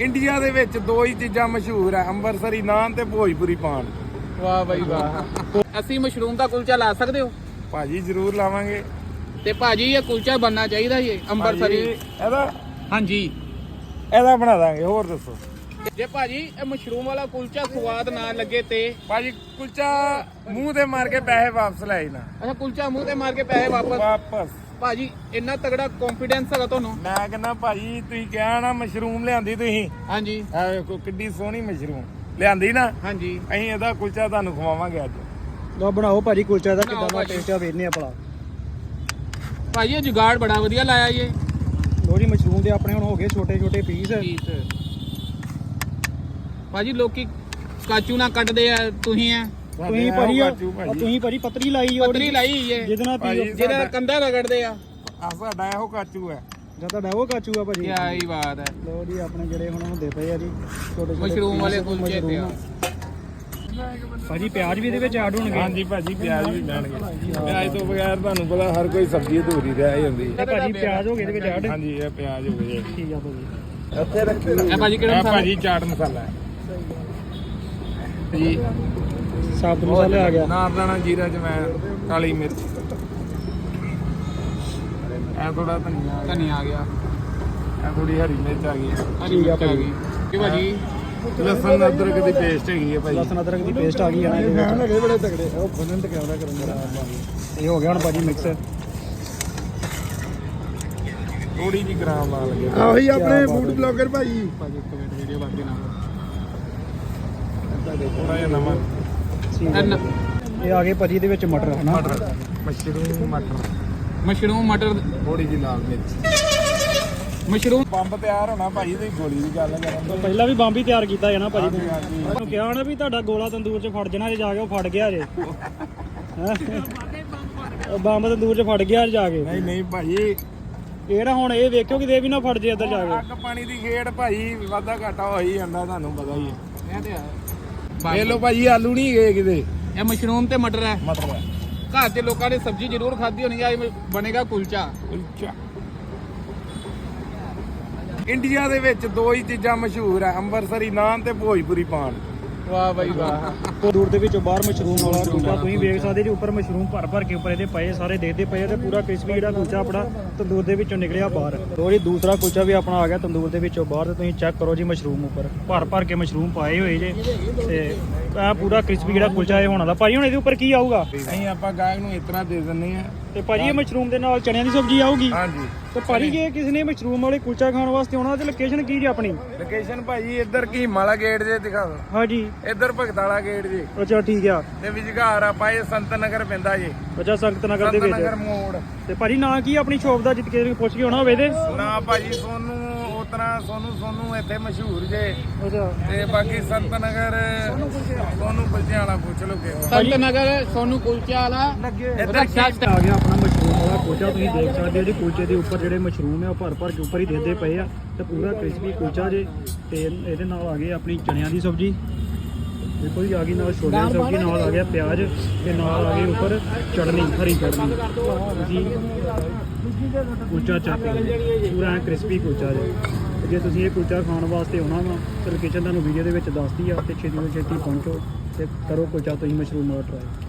India ਦੇ ਵਿੱਚ ਦੋ ਹੀ ਚੀਜ਼ਾਂ ਮਸ਼ਹੂਰ ਆ ਅੰਮ੍ਰਿਤਸਰੀ ਨਾਨ ਤੇ ਭੋਜਪੁਰੀ ਪਾਨ। ਵਾਹ ਬਾਈ ਵਾਹ। ਅਸੀਂ ਮਸ਼ਰੂਮ ਦਾ ਕੁਲਚਾ ਲਾ ਸਕਦੇ ਹੋ? ਭਾਜੀ ਜ਼ਰੂਰ ਲਾਵਾਂਗੇ। ਤੇ ਭਾਜੀ ਇਹ ਕੁਲਚਾ ਬੰਨਣਾ ਚਾਹੀਦਾ ਜੀ ਭਾਜੀ, ਇਹਦਾ ਹਾਂਜੀ। ਇਹਦਾ ਬਣਾ ਦਾਂਗੇ ਹੋਰ ਦੱਸੋ। ਜੇ ਭਾਜੀ ਇਹ ਮਸ਼ਰੂਮ ਵਾਲਾ ਕੁਲਚਾ ਸਵਾਦ ਨਾ ਲੱਗੇ ਤੇ? ਭਾਜੀ ਕੁਲਚਾ ਮੂੰਹ ਤੇ ਮਾਰ ਕੇ ਪੈਸੇ ਵਾਪਸ ਲੈ ਆਈਨਾ ਅੱਛਾ ਕੁਲਚਾ ਮੂੰਹ ਤੇ ਮਾਰ ਕੇ ਪੈਸੇ ਵਾਪਸ? ਵਾਪਸ। ਭਾਜੀ ਇੰਨਾ ਤਗੜਾ ਕੌਨਫੀਡੈਂਸ ਹੈਗਾ ਤੁਹਾਨੂੰ? ਮੈਂ ਕਹਿੰਦਾ ਭਾਜੀ ਤੁਸੀਂ ਕਿਹਾ ਨਾ ਮਸ਼ਰੂਮ ਲਿਆਂਦੀ ਤੁਸੀਂ। ਹਾਂਜੀ। ਆ ਵੇਖੋ ਕਿੱਡੀ ਸੋਹਣੀ ਮਸ਼ਰੂਮ। ਲਿਆਂਦੀ ਨਾ ਹਾਂਜੀ। ਅਸੀਂ ਇਹਦਾ ਕੁਲਚਾ ਤੁਹਾਨੂੰ ਖਵਾਵਾਂਗੇ ਅੱਜ। ਲਓ ਬਣਾਓ ਭਾਜੀ ਕੁਲਚਾ ਦਾ ਕਿਦਾਂ ਦਾ। ਟੇਸਟ ਆ ਵੇਖਨੇ ਆ ਭਲਾ। ਭਾਜੀ ਇਹ ਜੁਗਾੜ ਬੜਾ ਵਧੀਆ ਲਾਇਆ ਜੀ। ਲੋ ਜੀ ਮਸ਼ਰੂਮ ਦੇ ਆਪਣੇ ਹੁਣ ਹੋ ਗਏ ਛੋਟੇ ਛੋਟੇ ਪੀਸ। ਪੀਸ। ਭਾਜੀ ਲੋਕੀ ਕਾਚੂ ਨਾ ਕੱਟਦੇ ਆ ਤੁਸੀਂ ਆ ਤੁਸੀਂ ਭਾਜੀ। ਤੁਸੀਂ ਭਾਜੀ ਪਤਰੀ ਲਾਈ ਉਹ ਪਤਰੀ ਲਾਈ ਜੇ ਜਿਹਦੇ ਨਾਲ ਪੀਓ ਜਿਹਦੇ ਨਾਲ ਕੰਧਾ ਰਗੜਦੇ ਆ। ਆ ਸਾਡਾ ਇਹੋ ਕਾਚੂ ਹੈ। ਜਾਂ ਤੁਹਾਡਾ ਉਹ ਕਾਚੂ ਆ ਭਾਜੀ? ਕੀ ਆਈ ਬਾਤ ਹੈ। ਲੋ ਜੀ ਆਪਣੇ ਜਿਹੜੇ ਹੁਣ ਹੁੰਦੇ ਪਏ ਆ ਜੀ ਛੋਟੇ ਛੋਟੇ ਮਸ਼ਰੂਮ ਵਾਲੇ ਕੁਲਚੇ ਤੇ ਆ। ਭਾਜੀ ਪਿਆਜ਼ ਵੀ ਇਹਦੇ ਵਿੱਚ ਐਡ ਹੋਣਗੇ? ਹਾਂਜੀ ਭਾਜੀ ਪਿਆਜ਼ ਵੀ ਲੈਣਗੇ ਪਿਆਜ਼ ਤੋਂ ਬਗੈਰ ਤੁਹਾਨੂੰ ਪਤਾ ਹਰ ਕੋਈ ਸਬਜ਼ੀ ਅਧੂਰੀ ਰਹਿ ਜਾਂਦੀ ਤੇ ਭਾਜੀ ਪਿਆਜ਼ ਹੋ ਗਏ ਇਹਦੇ ਵਿੱਚ ਐਡ ਹਾਂਜੀ ਇਹ ਪਿਆਜ਼ ਹੋ ਗਏ। ਠੀਕ ਆ ਭਾਜੀ। ਇੱਥੇ ਰੱਖੀ ਇਹ ਭਾਜੀ ਕਿਹੜਾ ਮਸਾਲਾ? ਭਾਜੀ ਚਾਟ ਮਸਾਲਾ ਹੈ। ਜੀ। ਸਾਬਤ ਮਸਾਲਾ ਆ ਗਿਆ। ਨਾਰਦਾਣਾ ਜੀਰਾ ਜਮੈਣ ਕਾਲੀ ਮਿਰਚ। ਇਹ ਥੋੜਾ ਧਨੀਆ ਆ ਗਿਆ। ਧਨੀਆ ਆ ਗਿਆ। ਇਹ ਥੋੜੀ ਹਰੀ ਮਿਰਚ ਆ ਗਈ। ਹਰੀ ਮਿਰਚ ਆ ਗਈ। ਕਿ ਭਾਜੀ? ਲਸਣ ਅਦਰਕ ਦੀ ਪੇਸਟ ਹੈਗੀ ਹੈ ਭਾਜੀ। ਲਸਣ ਅਦਰਕ ਦੀ ਪੇਸਟ ਆ ਗਈ ਹੈ ਨਾ ਇਹਦੇ ਵਿੱਚ ਹੈਗੇ ਬੜੇ ਤਗੜੇ ਉਹ ਬੰਨਣ ਤੇ ਕੈਮਰਾ ਕਰਨ ਦਾ ਇਹ ਹੋ ਗਿਆ ਹੁਣ ਭਾਜੀ ਮਿਕਸ ਥੋੜੀ ਜੀ ਗ੍ਰਾਮ ਲਾ ਲਗੇ ਆਹੀ ਆਪਣੇ food ਬਲੌਗਰ ਭਾਜੀ। ਭਾਜੀ ਇੱਕ ਮਿੰਟ ਵੀਡੀਓ ਬਾਕੀ ਨਾ ਥੋੜਾ ਜਿਹਾ ਨਮਕ। ਇਹ ਆ ਗਏ ਭਾਜੀ ਦੇ ਵਿੱਚ ਮਟਰ ਹਨਾ? ਮਟਰ ਮਸ਼ਰੂਮ ਮਟਰ। ਮਸ਼ਰੂਮ ਮਟਰ। ਥੋੜੀ ਜੀ ਲਾਲ ਮਿਰਚ ਮਸ਼ਰੂਮ। ਬੰਬ ਤਿਆਰ ਹੋਣਾ ਭਾਜੀ ਤੁਸੀਂ ਗੋਲੀ ਦੀ ਗੱਲ ਕਰਨ ਦੇ। ਪਹਿਲਾਂ ਵੀ ਬੰਬ ਹੀ ਤਿਆਰ ਕੀਤਾ ਹੈ ਨਾ ਭਾਜੀ ਨੇ ਕਿਹਾ ਨਾ ਵੀ ਤੁਹਾਡਾ ਗੋਲਾ ਤੰਦੂਰ 'ਚ ਫੜ ਜਾਣਾ ਜੇ ਜਾ ਕੇ ਉਹ ਫੜ ਗਿਆ ਜੇ। ਹੈਂ? ਉਹ ਬੰਬ ਤੰਦੂਰ 'ਚ ਫੜ ਗਿਆ ਜੇ ਜਾ ਕੇ। ਨਹੀਂ ਨਹੀਂ ਭਾਜੀ। ਇਹ ਨਾ ਹੁਣ ਇਹ ਵੇਖਿਓ ਕਿ ਇਹ ਵੀ ਨਾ ਫੜ ਜੇ ਇੱਧਰ ਜਾ ਕੇ। ਅੱਗ ਪਾਣੀ ਦੀ ਖੇਡ ਭਾਜੀ ਵਾਧਾ ਘਾਟਾ ਹੋ ਹੀ ਜਾਂਦਾ ਤੁਹਾਨੂੰ ਪਤਾ ਹੀ ਹੈ। ਇਹ ਤੇ ਆ ਇਹ ਲੋ ਭਾਜੀ ਆਲੂ ਨਹੀਂ ਗਏ ਕਿਤੇ। ਇਹ ਮਸ਼ਰੂਮ ਤੇ ਮਟਰ ਹੈ। ਮਟਰ ਹੈ। ਘਰ ਦੇ ਲੋਕਾਂ ਨੇ ਸਬਜ਼ੀ ਜ਼ਰੂਰ ਖਾਧੀ ਹੋਣੀ ਇਹ ਬਣੇਗਾ ਕੁਲਚਾ। ਕੁਲਚਾ। ਇੰਡੀਆ ਦੇ ਵਿੱਚ ਦੋ ਹੀ ਚੀਜ਼ਾਂ ਮਸ਼ਹੂਰ ਆ ਅੰਮ੍ਰਿਤਸਰੀ ਨਾਨ ਤੇ ਭੋਜਪੁਰੀ ਪਾਨ। ਵਾਹ ਬਾਈ ਵਾਹ। ਤੰਦੂਰ ਦੇ ਵਿੱਚੋਂ ਬਾਹਰ ਮਸ਼ਰੂਮ ਵਾਲਾ ਕੁਲਚਾ ਤੁਸੀਂ ਵੇਖ ਸਕਦੇ ਜੀ, ਉੱਪਰ ਮਸ਼ਰੂਮ ਭਰ ਭਰ ਕੇ ਉੱਪਰ ਇਹਦੇ ਪਏ ਸਾਰੇ ਦੇਖਦੇ ਪਏ ਤੇ ਪੂਰਾ ਕ੍ਰਿਸਪੀ ਜਿਹੜਾ ਕੁਲਚਾ ਆਪਣਾ ਤੰਦੂਰ ਦੇ ਵਿੱਚੋਂ ਨਿਕਲਿਆ ਬਾਹਰ। ਲੋ ਜੀ, ਦੂਸਰਾ ਕੁਲਚਾ ਵੀ ਆਪਣਾ ਆ ਗਿਆ ਤੰਦੂਰ ਦੇ ਵਿੱਚੋਂ ਬਾਹਰ ਤੇ ਤੁਸੀਂ ਚੈੱਕ ਕਰੋ ਜੀ ਮਸ਼ਰੂਮ ਉੱਪਰ। ਭਰ ਭਰ ਕੇ ਮਸ਼ਰੂਮ ਪਾਏ ਹੋਏ ਜੇ ਤੇ ਆ ਪੂਰਾ ਕ੍ਰਿਸਪੀ ਜਿਹੜਾ ਕੁਲਚਾ ਇਹ ਹੋਣਾ ਦਾ ਭਾਜੀ ਹੁਣ ਇਹਦੇ ਉੱਪਰ ਕੀ ਆਊਗਾ? ਅਸੀਂ ਆਪਾਂ ਗਾਇਕ ਨੂੰ ਇਤਨਾ ਦੇ ਦਿੰਨੇ ਆ ਤੇ ਭਾਜੀ ਇਹ ਮਸ਼ਰੂਮ ਦੇ ਨਾਲ ਚਣਿਆਂ ਦੀ ਸਬਜ਼ੀ ਆਊਗੀ। ਹਾਂਜੀ। ਤੇ ਭਾਜੀ ਜੇ ਕਿਸੇ ਨੇ ਮਸ਼ਰੂਮ ਵਾਲੇ ਕੁਲਚਾ ਖਾਣ ਵਾਸਤੇ ਆਉਣਾ ਤੇ ਲੋਕੇਸ਼ਨ ਕੀ ਜੀ ਆਪਣੀ? ਲੋਕੇਸ਼ਨ ਭਾਜੀ ਇੱਧਰ ਕੀ ਮਾਲਾ ਗੇਟ ਜੇ ਦਿਖਾ ਦਿਓ। ਹਾਂਜੀ। ਇੱਧਰ ਭਗਤਾਲਾ ਗੇਟ ਜੀ। ਅੱਛਾ ਠੀਕ ਆ। ਤੇ ਵਿਚਕਾਰ ਆਪਾਂ ਇਹ ਸੰਤ ਨਗਰ ਪੈਂਦਾ ਜੀ। ਅੱਛਾ ਸੰਗਤ ਨਗਰ ਦੇ ਸੰਤ ਨਗਰ ਮੋੜ। ਤੇ ਭਾਜੀ ਨਾਂ ਕੀ ਆ ਆਪਣੀ ਸ਼ੋਪ ਦਾ ਜਿੱਤ ਨੂੰ ਪੁੱਛ ਕੇ ਆਉਣਾ ਹੋਵੇ ਤੇ ਨਾ ਭਾਜੀ ਸੋਨੂੰ ਉਤਨਾ ਸੋਨੂੰ ਸੋਨੂੰ ਇੱਥੇ ਮਸ਼ਹੂਰ ਜੇ। ਤੇ ਬਾਕੀ ਸੰਤ ਨਗਰ ਸੋਨੂੰ ਕੁਲਚੇ ਵਾਲਾ ਪੁੱਛ ਲਓ ਕਿ ਸੰਤ ਨਗਰ ਸੋਨੂੰ ਕੁਲਚਾ ਵਾਲਾ। ਇੱਧਰ ਕੀ ਆ ਗਿਆ ਆਪਣਾ ਮਸ਼ਰੂਮ ਵਾਲਾ ਕੁਲਚਾ ਤੁਸੀਂ ਦੇਖ ਸਕਦੇ ਹੋ ਜੀ ਕੁਲਚੇ ਦੇ ਉੱਪਰ ਜਿਹੜੇ ਮਸ਼ਰੂਮ ਆ ਉਹ ਭਰ ਭਰ ਕੇ ਉੱਪਰ ਹੀ ਦੇਦੇ ਪਏ ਆ। ਤੇ ਪੂਰਾ ਕ੍ਰਿਸਪੀ ਕੁਲਚਾ ਜੇ। ਤੇ ਇਹਦੇ ਨਾਲ ਆ ਗਈ ਆਪਣੀ ਚਣਿਆਂ ਦੀ ਸਬਜ਼ੀ। ਦੇਖੋ ਜੀ ਆ ਗਈ ਨਾਲ ਛੋਲਿਆਂ ਦੀ ਸਬਜ਼ੀ ਨਾਲ ਆ ਗਿਆ ਪਿਆਜ਼ ਤੇ ਨਾਲ ਆ ਗਈ ਉੱਪਰ ਚਟਨੀ ਹਰੀ ਚਟਨੀ। ਤੁਸੀਂ ਕੁਲਚਾ ਚੱਕ ਲਓ ਪੂਰਾ ਕ੍ਰਿਸਪੀ ਕੁਲਚਾ ਜੀ। ਤੇ ਜੇ ਤੁਸੀਂ ਇਹ ਕੁਲਚਾ ਖਾਣ ਵਾਸਤੇ ਆਉਣਾ ਵਾ ਤਾਂ ਲੋਕੇਸ਼ਨ ਤੁਹਾਨੂੰ ਵੀਡੀਓ ਦੇ ਵਿੱਚ ਦੱਸਦੀ ਆ ਤੇ ਛੇਤੀ ਤੋਂ ਛੇਤੀ ਪਹੁੰਚੋ ਤੇ ਕਰੋ ਕੁਲਚਾ, ਤੁਸੀਂ ਮਸ਼ਰੂਮ ਨਾਲ ਟਰਾਈ